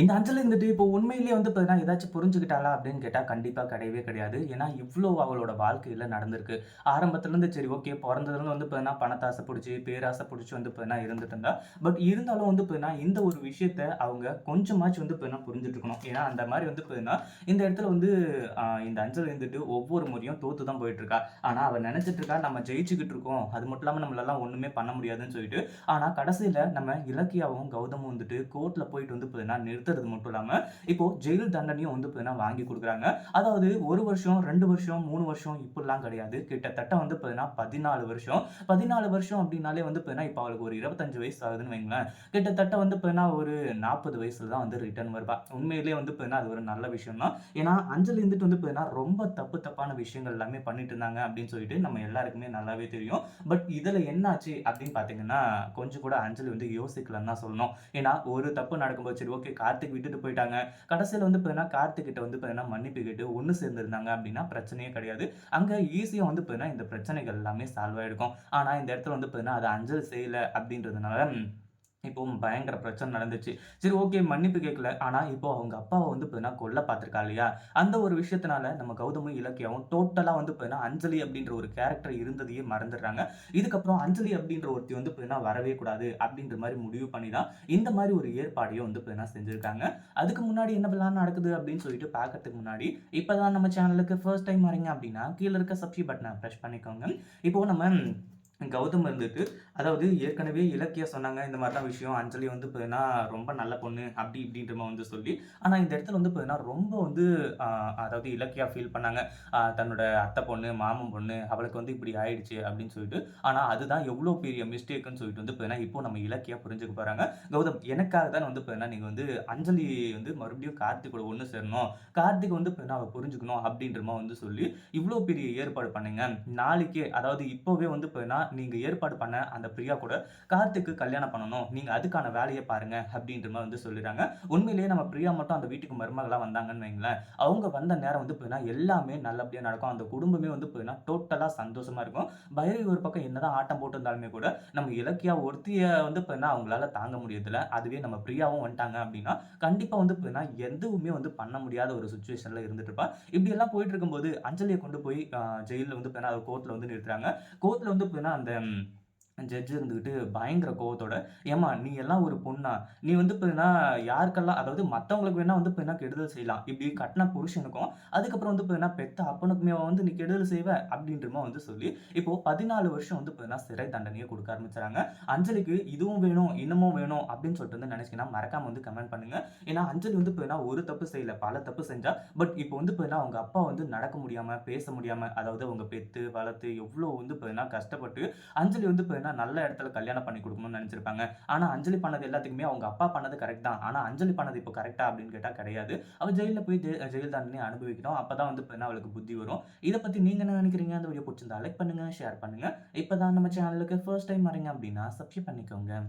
இந்த அஞ்சல் இருந்துட்டு இப்போ உண்மையிலேயே வந்து பார்த்தீங்கன்னா ஏதாச்சும் புரிஞ்சுக்கிட்டாளா அப்படின்னு கேட்டால் கண்டிப்பாக கிடையவே கிடையாது. ஏன்னா இவ்வளோ அவளோட வாழ்க்கையில் நடந்திருக்கு. ஆரம்பத்துலேருந்து சரி ஓகே பிறந்ததுலேருந்து வந்து பார்த்தீங்கன்னா பணத்தாசை பிடிச்சி பேராசை பிடிச்சி வந்து பார்த்தீங்கன்னா இருந்துட்டு இருந்தா. பட் இருந்தாலும் வந்து பார்த்தீங்கன்னா இந்த ஒரு விஷயத்த அவங்க கொஞ்சமாச்சும் வந்து பார்த்தீங்கன்னா புரிஞ்சுட்டு இருக்கணும். ஏன்னா அந்த மாதிரி வந்து பார்த்தீங்கன்னா இந்த இடத்துல வந்து இந்த அஞ்சல் இருந்துட்டு ஒவ்வொரு முறையும் தோத்து தான் போயிட்டு இருக்கா. ஆனால் அவள் நினச்சிட்டு இருக்கா நம்ம ஜெயிச்சுக்கிட்டு இருக்கோம். அது மட்டும் இல்லாமல் நம்மளெல்லாம் ஒன்றுமே பண்ண முடியாதுன்னு சொல்லிட்டு. ஆனால் கடைசியில் நம்ம இலக்கியாவும் கௌதமும் வந்துட்டு கோர்ட்டில் போயிட்டு வந்து பார்த்தீங்கன்னா நிறுத்துறது மட்டும் இல்லாமல் இப்போ ஜெயில் தண்டனையும் வந்து பார்த்தீங்கன்னா வாங்கி கொடுக்குறாங்க. அதாவது ஒரு வருஷம் ரெண்டு வருஷம் மூணு வருஷம் இப்படிலாம் கிடையாது. கிட்டத்தட்ட வந்து பார்த்தீங்கன்னா பதினாலு வருஷம். பதினாலு வருஷம் அப்படின்னாலே வந்து பார்த்தீங்கன்னா இப்போ அவளுக்கு ஒரு இருபத்தஞ்சு வயசு ஆகுதுன்னு வைங்களேன். கிட்டத்தட்ட வந்து பார்த்தீங்கன்னா ஒரு நாற்பது வயசுல தான் வந்து ரிட்டர்ன் வருவா. உண்மையிலேயே வந்து பார்த்தீங்கன்னா அது ஒரு நல்ல விஷயம் தான். ஏன்னா அஞ்சல் இருந்துட்டு வந்து பார்த்தீங்கன்னா ரொம்ப தப்பு தப்பான விஷயங்கள் எல்லாமே பண்ணிட்டு இருந்தாங்க அப்படின்னு சொல்லிட்டு நம்ம எல்லாருக்குமே நல்லாவே தெரியும். பட் இதில் என்னாச்சு அப்படின்னு பார்த்தீங்கன்னா கொஞ்சம் கூட அஞ்சலி வந்து யோசிக்கலன்னு தான் சொல்லணும். ஏன்னா ஒரு தப்பு நடக்கும்போது சரி ஓகே கார்த்திக் விட்டுட்டு போயிட்டாங்க. கடைசியில் வந்து பார்த்தீங்கன்னா கார்த்திக்கிட்ட வந்து பார்த்தீங்கன்னா மன்னிப்பு கேட்டு ஒன்று சேர்ந்துருந்தாங்க அப்படின்னா பிரச்சனையே கிடையாது. அங்கே ஈஸியாக வந்து பார்த்தீங்கன்னா இந்த பிரச்சனைகள் எல்லாமே சால்வ் ஆகிருக்கும் ஆனால் இந்த இடத்துல வந்து பார்த்தீங்கன்னா அதை அஞ்சல் செய்யலை அப்படின்றதுனால இப்போவும் பயங்கர பிரச்சனை நடந்துச்சு. சரி ஓகே மன்னிப்பு கேட்கல ஆனால் இப்போ அவங்க அப்பாவை வந்து பார்த்தீங்கன்னா கொல்ல பார்த்துருக்கா இல்லையா? அந்த ஒரு விஷயத்தினால நம்ம கௌதமும் இலக்கியாவும் டோட்டலாக வந்து பார்த்தீங்கன்னா அஞ்சலி அப்படின்ற ஒரு கேரக்டர் இருந்ததையே மறந்துடுறாங்க. இதுக்கப்புறம் அஞ்சலி அப்படின்ற ஒருத்தி வந்து பார்த்தீங்கன்னா வரவே கூடாது அப்படின்ற மாதிரி முடிவு பண்ணி தான் இந்த மாதிரி ஒரு ஏற்பாடையும் வந்து பார்த்தீங்கன்னா செஞ்சுருக்காங்க. அதுக்கு முன்னாடி என்ன பிளான் நடக்குது அப்படின்னு சொல்லிட்டு பார்க்கறதுக்கு முன்னாடி இப்போ தான் நம்ம சேனலுக்கு ஃபர்ஸ்ட் டைம் வரீங்க அப்படின்னா கீழே இருக்க சப்ஸ்கிரைப் பட்டனை ப்ரெஸ் பண்ணிக்கோங்க. இப்போ நம்ம கௌதம் இருந்துட்டு அதாவது ஏற்கனவே இலக்கிய சொன்னாங்க இந்த மாதிரிலாம் விஷயம் அஞ்சலி வந்து பார்த்தீங்கன்னா ரொம்ப நல்ல பொண்ணு அப்படி இப்படின்ற மாதிரி வந்து சொல்லி ஆனால் இந்த இடத்துல வந்து பார்த்தீங்கன்னா ரொம்ப வந்து அதாவது இலக்கியா ஃபீல் பண்ணாங்க. தன்னோட அத்தை பொண்ணு மாமன் பொண்ணு அவளுக்கு வந்து இப்படி ஆயிடுச்சு அப்படின்னு சொல்லிட்டு ஆனால் அதுதான் எவ்வளோ பெரிய மிஸ்டேக்குன்னு சொல்லிட்டு வந்து பார்த்தீங்கன்னா இப்போ நம்ம இலக்கியா புரிஞ்சுக்க போகிறாங்க கௌதம் எனக்காக தான் வந்து பார்த்தீங்கன்னா நீங்கள் வந்து அஞ்சலி வந்து மறுபடியும் கார்த்திகோட ஒன்று சேரணும். கார்த்திக் வந்து பார்த்தீங்கன்னா அவள் புரிஞ்சுக்கணும் அப்படின்ற மாதிரி வந்து சொல்லி இவ்வளோ பெரிய ஏற்பாடு பண்ணுங்க. நாளைக்கே அதாவது இப்போவே வந்து பார்த்தீங்கன்னா நீங்கள் ஏற்பாடு பண்ண அந்த பிரியா கூட கார்த்திக்கு கல்யாணம் பண்ணணும். நீங்கள் அதுக்கான வேலையை பாருங்க அப்படின்ற மாதிரி வந்து சொல்லிடுறாங்க. உண்மையிலேயே நம்ம பிரியா மட்டும் அந்த வீட்டுக்கு மருமகளாக வந்தாங்கன்னு வைங்களேன். அவங்க வந்த நேரம் வந்து போயின்னா எல்லாமே நல்லபடியாக நடக்கும். அந்த குடும்பமே வந்து போயின்னா டோட்டலாக சந்தோஷமா இருக்கும். பைரவி ஒரு பக்கம் என்னதான் ஆட்டம் போட்டிருந்தாலுமே கூட நம்ம இலக்கியா ஒருத்திய வந்து போயின்னா அவங்களால தாங்க முடியதில்ல அதுவே நம்ம பிரியாவும் வந்துட்டாங்க அப்படின்னா கண்டிப்பாக வந்து பார்த்தீங்கன்னா எதுவுமே வந்து பண்ண முடியாத ஒரு சுச்சுவேஷனில் இருந்துட்டு இருப்பா. இப்படி எல்லாம் போயிட்டு இருக்கும்போது அஞ்சலியை கொண்டு போய் ஜெயிலில் வந்து பார்த்தீங்கன்னா கோர்ட்டில் வந்து நிறுத்துறாங்க. கோர்ட்டில் வந்து பார்த்தீங்கன்னா அந்த ஜட்ஜ் இருந்துக்கிட்டு பயங்கர கோவத்தோட ஏமா நீ எல்லாம் ஒரு பொண்ணா? நீ வந்து பார்த்தீங்கன்னா யாருக்கெல்லாம் அதாவது மற்றவங்களுக்கு வேணால் வந்து பார்த்தீங்கன்னா கெடுதல் செய்யலாம். இப்படி கட்டின புருஷனுக்கும் அதுக்கப்புறம் வந்து பார்த்தீங்கன்னா பெத்த அப்பனுக்குமே வந்து நீ கெடுதல் செய்வ அப்படின்றமா வந்து சொல்லி இப்போது பதினாலு வருஷம் வந்து பார்த்தீங்கன்னா சிறை தண்டனையை கொடுக்க ஆரம்பிச்சுறாங்க. அஞ்சலிக்கு இதுவும் வேணும் இன்னமும் வேணும் அப்படின்னு சொல்லிட்டு வந்து நினச்சிங்கன்னா மறக்காம வந்து கமெண்ட் பண்ணுங்கள் ஏன்னா அஞ்சலி வந்து பார்த்தீங்கன்னா ஒரு தப்பு செய்யலை பல தப்பு செஞ்சா. பட் இப்போ வந்து பார்த்தீங்கன்னா அவங்க அப்பா வந்து நடக்க முடியாமல் பேச முடியாமல் அதாவது அவங்க பெத்து வளர்த்து எவ்வளோ வந்து பார்த்தீங்கன்னா கஷ்டப்பட்டு அஞ்சலி வந்து பார்த்தீங்கன்னா நல்ல இடத்துல கல்யாணம் பண்ணி கொடுக்கணும்னு நினைச்சிருப்பாங்க. ஆனால் அஞ்சலி பண்ணது எல்லாத்துக்குமே அவங்க அப்பா பண்ணது கரெக்ட் தான். ஆனால் அஞ்சலி பண்ணது இப்போ கரெக்டாக அப்படின்னு கேட்டால் கிடையாது. அவள் ஜெயிலில் போய் ஜெயில் தண்டனை அனுபவிக்கிறோம் அப்போ தான் வந்து பார்த்தீங்கன்னா அவளுக்கு புத்தி வரும். இதை பற்றி நீங்க என்ன நினைக்கிறீங்க? அந்த வீடியோ பிடிச்சிருந்தா லைக் பண்ணுங்க ஷேர் பண்ணுங்க. இப்பதான் நம்ம சேனலுக்கு ஃபர்ஸ்ட் டைம் வரீங்க அப்படின்னா சப்ஸ்கிரைப் பண்ணிக்கோங்க.